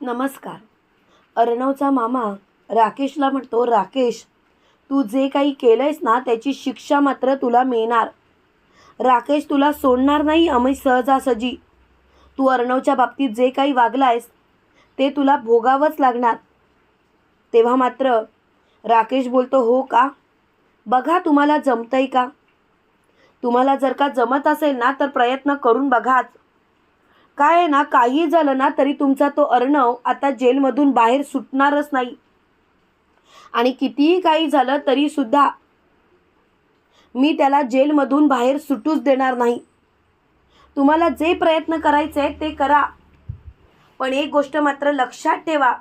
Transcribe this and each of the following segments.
नमस्कार. अर्णवचा मामा राकेशला म्हणतो राकेश तू जे काही केलंयस ना त्याची शिक्षा मात्र तुला मिळणार. राकेश तुला सोडणार नाही अमय सहजासहजी. तू अर्णवच्या बाबतीत जे काही वागलायस ते तुला भोगावंच लागणार. तेव्हा मात्र राकेश बोलतो हो का? बघा तुम्हाला जमतंय का? तुम्हाला जर का जमत असेल ना तर प्रयत्न करून बघाच. काय आहे ना काही झालं ना तरी तुमचा तो अर्णव आता जेलमधून बाहेर सुटणारच नाही. आणि कितीही काही झालं तरी सुद्धा मी त्याला जेलमधून बाहेर सुटूच देणार नाही. तुम्हाला जे प्रयत्न करायचे आहेत ते करा. पण एक गोष्ट मात्र लक्षात ठेवा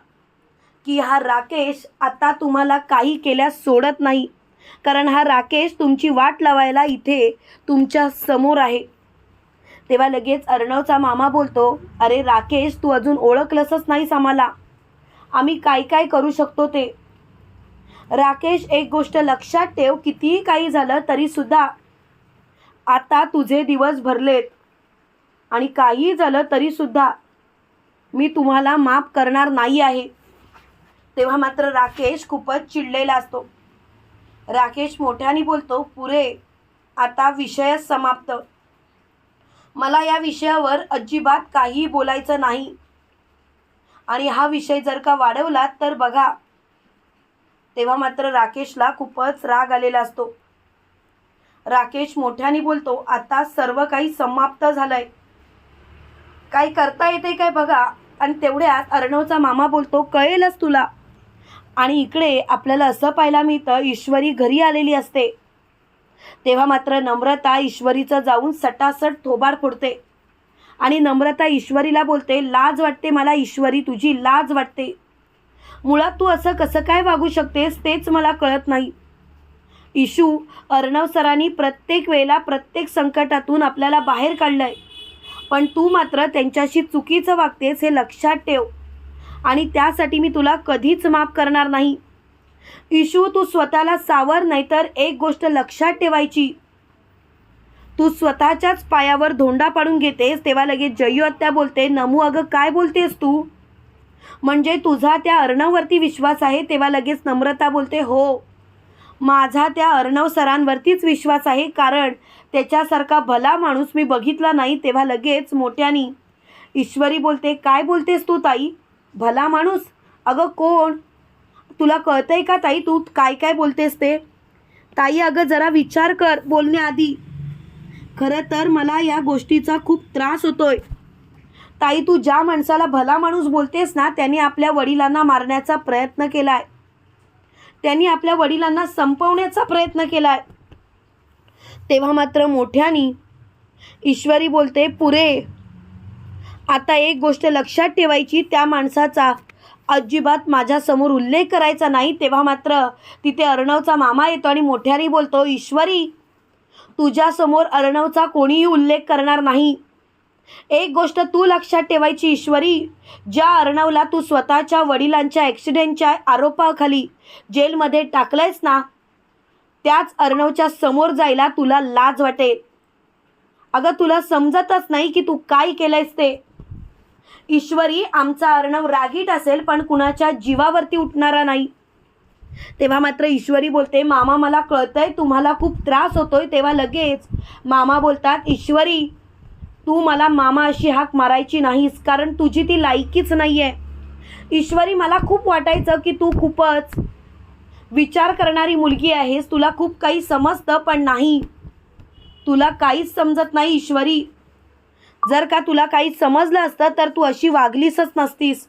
की हा राकेश आता तुम्हाला काही केल्यास सोडत नाही. कारण हा राकेश तुमची वाट लावायला इथे तुमच्यासमोर आहे. तेव्हा लगेच अर्णवचा मामा बोलतो अरे राकेश तू अजून ओळखलंसच नाहीस आम्हाला. आम्ही काय काय करू शकतो ते? राकेश एक गोष्ट लक्षात ठेव कितीही काही झालं तरीसुद्धा आता तुझे दिवस भरलेत. आणि काही झालं तरीसुद्धा मी तुम्हाला माफ करणार नाही आहे. तेव्हा मात्र राकेश खूपच चिडलेला असतो. राकेश मोठ्याने बोलतो पुरे आता विषयच समाप्त. मला या विषयावर अजिबात काही बोलायचं नाही. आणि हा विषय जर का वाढवला तर बघा तेव्हा मात्र राकेशला खूपच राग आलेला असतो. राकेश मोठ्याने बोलतो आता सर्व काही समाप्त झालंय. काही करता येते काय बघा. आणि तेवढ्यात अर्णवचा मामा बोलतो कळेलच तुला. आणि इकडे आपल्याला असं पाहायला मिळतं ईश्वरी घरी आलेली असते. तेव्हा मात्र नम्रता ईश्वरीचं जाऊन सटासट थोबाड फोडते. आणि नम्रता ईश्वरीला बोलते लाज वाटते मला ईश्वरी तुझी लाज वाटते. मुळात तू असं कसं काय वागू शकतेस तेच मला कळत नाही. इशू अर्णव सरांनी प्रत्येक वेळेला प्रत्येक संकटातून आपल्याला बाहेर काढलंय. पण तू मात्र त्यांच्याशी चुकीचं वागतेस हे लक्षात ठेव. आणि त्यासाठी मी तुला कधीच माफ करणार नाही. इशू तू स्वतःला सावर नाहीतर एक गोष्ट लक्षात ठेवायची. तू स्वतःच्याच पायावर धोंडा पाडून घेतेस तेव्हा लगेच जयू आत्या बोलते नमू अगं काय बोलतेस तू? म्हणजे तुझा त्या अर्णववरती विश्वास आहे? तेव्हा लगेच नम्रता बोलते हो. माझा त्या अर्णव सरांवरतीच विश्वास आहे कारण त्याच्यासारखा भला माणूस मी बघितला नाही तेव्हा लगेच मोठ्यानी ईश्वरी बोलते काय बोलतेस तू ताई? भला माणूस? अगं कोण? तुला कळतंय का ताई? तू काय काय बोलतेस ते? ताई अगं जरा विचार कर बोलण्याआधी. खरं तर मला या गोष्टीचा खूप त्रास होतोय. ताई तू ज्या माणसाला भला माणूस बोलतेस ना त्याने आपल्या वडिलांना मारण्याचा प्रयत्न केलाय. त्यांनी आपल्या वडिलांना संपवण्याचा प्रयत्न केलाय. तेव्हा मात्र मोठ्यानी ईश्वरी बोलते पुरे आता एक गोष्ट लक्षात ठेवायची त्या माणसाचा. अजिबात माझ्यासमोर उल्लेख करायचा नाही तेव्हा मात्र तिथे अर्णवचा मामा येतो आणि मोठ्याने बोलतो ईश्वरी तुझ्यासमोर अर्णवचा कोणीही उल्लेख करणार नाही. एक गोष्ट तू लक्षात ठेवायची ईश्वरी ज्या अर्णवला तू स्वतःच्या वडिलांच्या ॲक्सिडेंटच्या आरोपाखाली जेलमध्ये टाकलंयस ना त्याच अर्णवच्या समोर जायला तुला लाज वाटेल. अगं तुला समजतच नाही की तू काय केलंयस ते. ईश्वरी आमचा अर्णव रागीट असेल पण कुणाच्या जीवावरती उठणारा नाही. तेव्हा मात्र ईश्वरी बोलते मामा मला कळतंय तुम्हाला खूप त्रास होतोय. तेव्हा लगेच मामा बोलतात ईश्वरी तू मला मामा अशी हाक मारायची नाहीस कारण तुझी ती लायकीच नाही आहे ईश्वरी मला खूप वाटायचं की तू खूपच विचार करणारी मुलगी आहेस तुला खूप काही समजतं पण नाही. तुला काहीच समजत नाही ईश्वरी. जर का तुला काही समजलं असतं तर तू अशी वागलीसच नसतीस.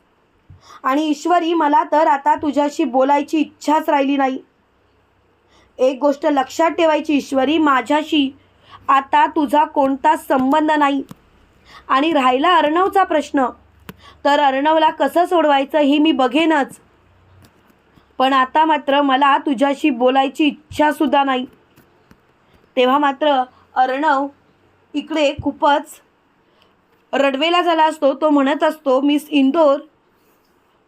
आणि ईश्वरी मला तर आता तुझ्याशी बोलायची इच्छाच राहिली नाही. एक गोष्ट लक्षात ठेवायची ईश्वरी माझ्याशी आता तुझा कोणताच संबंध नाही. आणि राहिला अर्णवचा प्रश्न तर अर्णवला कसं सोडवायचं हे मी बघेनच. पण आता मात्र मला तुझ्याशी बोलायची इच्छासुद्धा नाही. तेव्हा मात्र अर्णव इकडे खूपच रडवेला झाला असतो तो म्हणत असतो मिस इंदोर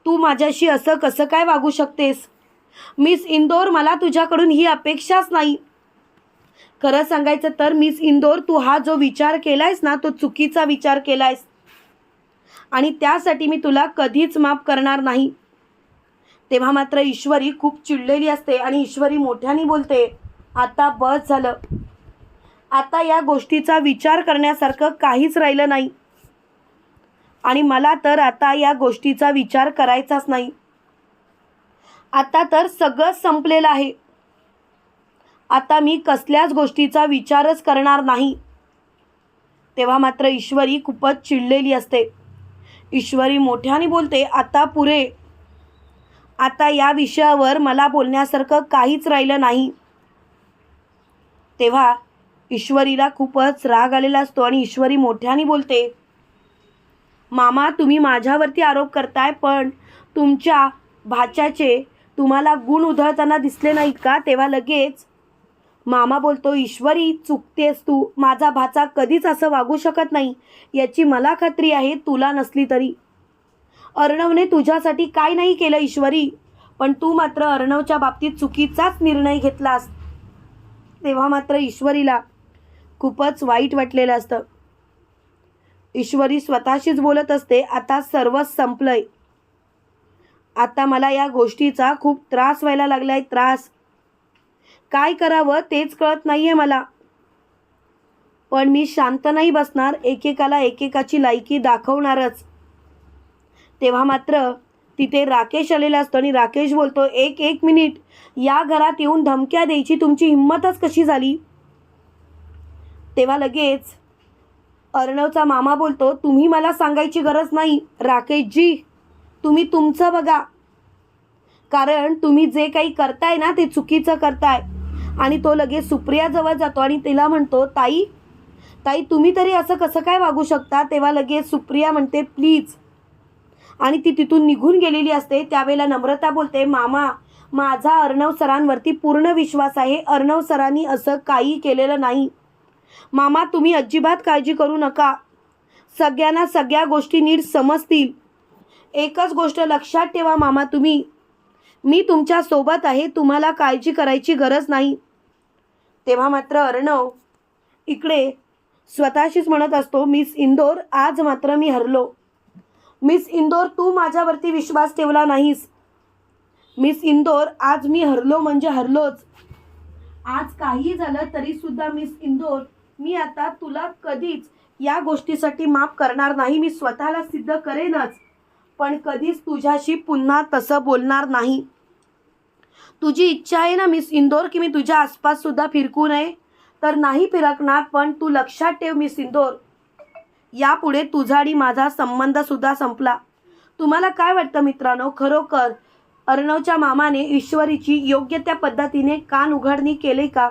तू माझ्याशी असं कसं काय वागू शकतेस? मिस इंदोर मला तुझ्याकडून ही अपेक्षाच नाही. खरं सांगायचं तर मिस इंदोर तू हा जो विचार केलायस ना तो चुकीचा विचार केलायस. आणि त्यासाठी मी तुला कधीच माफ करणार नाही. तेव्हा मात्र ईश्वरी खूप चिडलेली असते आणि ईश्वरी मोठ्याने बोलते आता बस झालं. आता या गोष्टीचा विचार करण्यासारखं काहीच राहिलं नाही. आणि मला तर आता या गोष्टीचा विचार करायचाच नाही. आता तर सगळंच संपलेलं आहे. आता मी कसल्याच गोष्टीचा विचारच करणार नाही. तेव्हा मात्र ईश्वरी खूपच चिडलेली असते. ईश्वरी मोठ्याने बोलते आता पुरे. आता या विषयावर मला बोलण्यासारखं काहीच राहिलं नाही. तेव्हा ईश्वरीला खूपच राग आलेला असतो आणि ईश्वरी मोठ्याने बोलते मामा तुम्ही माझ्यावरती आरोप करताय पण तुमच्या भाच्याचे तुम्हाला गुण उधळताना दिसले नाहीत का? तेव्हा लगेच मामा बोलतो ईश्वरी चुकतेस तू. माझा भाचा कधीच असं वागू शकत नाही. याची मला खात्री आहे तुला नसली तरी. अर्णवने तुझ्यासाठी काय नाही केलं ईश्वरी? पण तू मात्र अर्णवच्या बाबतीत चुकीचाच निर्णय घेतलास. तेव्हा मात्र ईश्वरीला खूपच वाईट वाटलेलं असतं. ईश्वरी स्वतःशीच बोलत असते आता सर्वच संपलंय. आता मला या गोष्टीचा खूप त्रास व्हायला लागलाय त्रास. काय करावं तेच कळत नाहीये मला. पण मी शांत नाही बसणार एकेकाला एकेकाची लायकी दाखवणारच. तेव्हा मात्र तिथे राकेश आलेला असतो आणि राकेश बोलतो एक एक मिनिट या घरात येऊन धमक्या द्यायची तुमची हिंमतच कशी झाली? तेव्हा लगेच अर्णवचा मामा बोलतो तुम्ही मला सांगायची गरज नाही राकेशजी. तुम्ही तुमचं बघा. कारण तुम्ही जे काही करताय ना ते चुकीचं करताय. आणि तो लगेच सुप्रियाजवळ जातो आणि तिला म्हणतो ताई ताई तुम्ही तरी असं कसं काय वागू शकता? तेव्हा लगेच सुप्रिया म्हणते प्लीज. आणि ती तिथून निघून गेलेली असते. त्यावेळेला नम्रता बोलते मामा माझा अर्णव सरांवरती पूर्ण विश्वास आहे. अर्णव सरांनी असं काही केलेलं नाही. मामा तुम्ही अजिबात काळजी करू नका. सगळ्यांना सगळ्या गोष्टी नीट समजतील. एकच गोष्ट लक्षात ठेवा मामा तुम्ही. मी तुमच्यासोबत आहे तुम्हाला काळजी करायची गरज नाही. तेव्हा मात्र अर्णव इकडे स्वतःशीच म्हणत असतो मिस इंदोर आज मात्र मी हरलो. मिस इंदोर तू माझ्यावरती विश्वास ठेवला नाहीस. मिस इंदोर आज मी हरलो म्हणजे हरलोच. आज काही झालं तरी सुद्धा मिस इंदोर मी आता तुला कधीच या गोष्टीसाठी माफ करणार नाही. मी स्वतःला सिद्ध करेनच. पण कधीच तुझ्याशी पुन्हा तसं बोलणार नाही. तुझी इच्छा आहे ना मिस इंदोर की मी तुझ्या आसपास सुद्धा फिरकू नये? तर नाही फिरकणार पण तू लक्षात ठेव मिस इंदोर. यापुढे तुझा आणि माझा संबंध सुद्धा संपला. तुम्हाला काय वाटतं मित्रांनो? खरोखर अर्णवच्या मामाने ईश्वरीची योग्य त्या पद्धतीने कान उघडणी केले का?